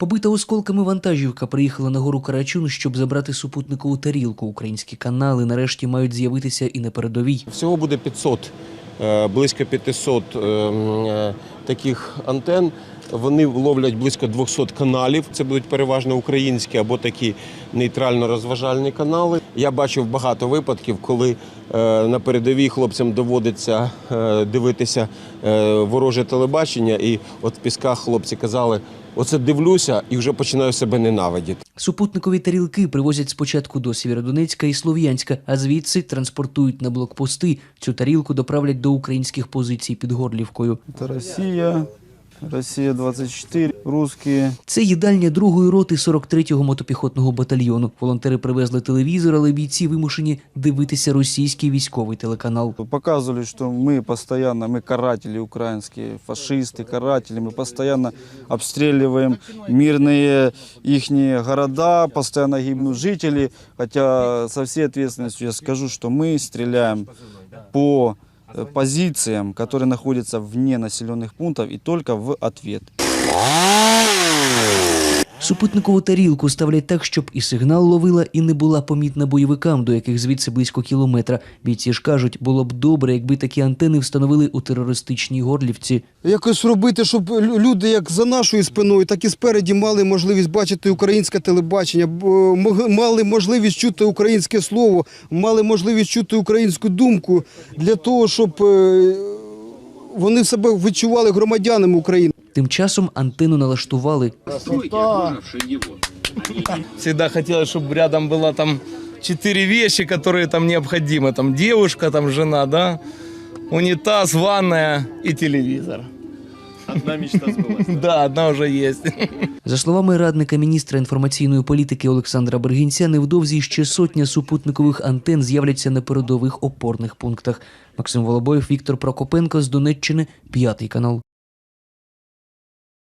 Побита осколками вантажівка приїхала на гору Карачун, щоб забрати супутникову тарілку. Українські канали нарешті мають з'явитися і на передовій. Всього буде 500, е, близько 500 е, м, е, таких антен. Вони ловлять близько 200 каналів. Це будуть переважно українські або такі нейтрально-розважальні канали. Я бачив багато випадків, коли е, на передовій хлопцям доводиться е, дивитися е, вороже телебачення, і от в пісках хлопці казали: оце дивлюся і вже починаю себе ненавидіти. Супутникові тарілки привозять спочатку до Сєвєродонецька і Слов'янська, а звідси транспортують на блокпости. Цю тарілку доправлять до українських позицій під Горлівкою. Это Россия, Россия 24, русские. Це їдальня другої роти 43-го мотопіхотного батальйону. Волонтери привезли телевізор, але бійці вимушені дивитися російський військовий телеканал. Показывали, что мы постоянно, мы каратели украинские, фашисты, каратели, мы постоянно обстреливаем мирные их города, постоянно гибнут жители. Хотя со всей ответственностью я скажу, что мы стреляем по э, позициям, которые находятся вне населенных пунктов и только в ответ. Супутникову тарілку ставлять так, щоб і сигнал ловила, і не була помітна бойовикам, до яких звідси близько кілометра. Бійці ж кажуть, було б добре, якби такі антени встановили у терористичній горлівці. якось робити, щоб люди як за нашою спиною, так і спереді мали можливість бачити українське телебачення, мали можливість чути українське слово, мали можливість чути українську думку для того, щоб е, вони себе відчували громадянами України. Тим часом антенну налаштували. Всегда хотелось, чтобы рядом было там четыре вещи, которые там необходимы. Там девушка, там жена, да, унитаз, ванная и телевизор. Одна мечта сбылась. Да, одна уже есть. За словами радника міністра інформаційної політики Олександра Бергінця, невдовзі ще сотня супутникових антен з'являться на передових опорних пунктах. Максим Волобоєв, Віктор Прокопенко з Донеччини, п'ятий канал.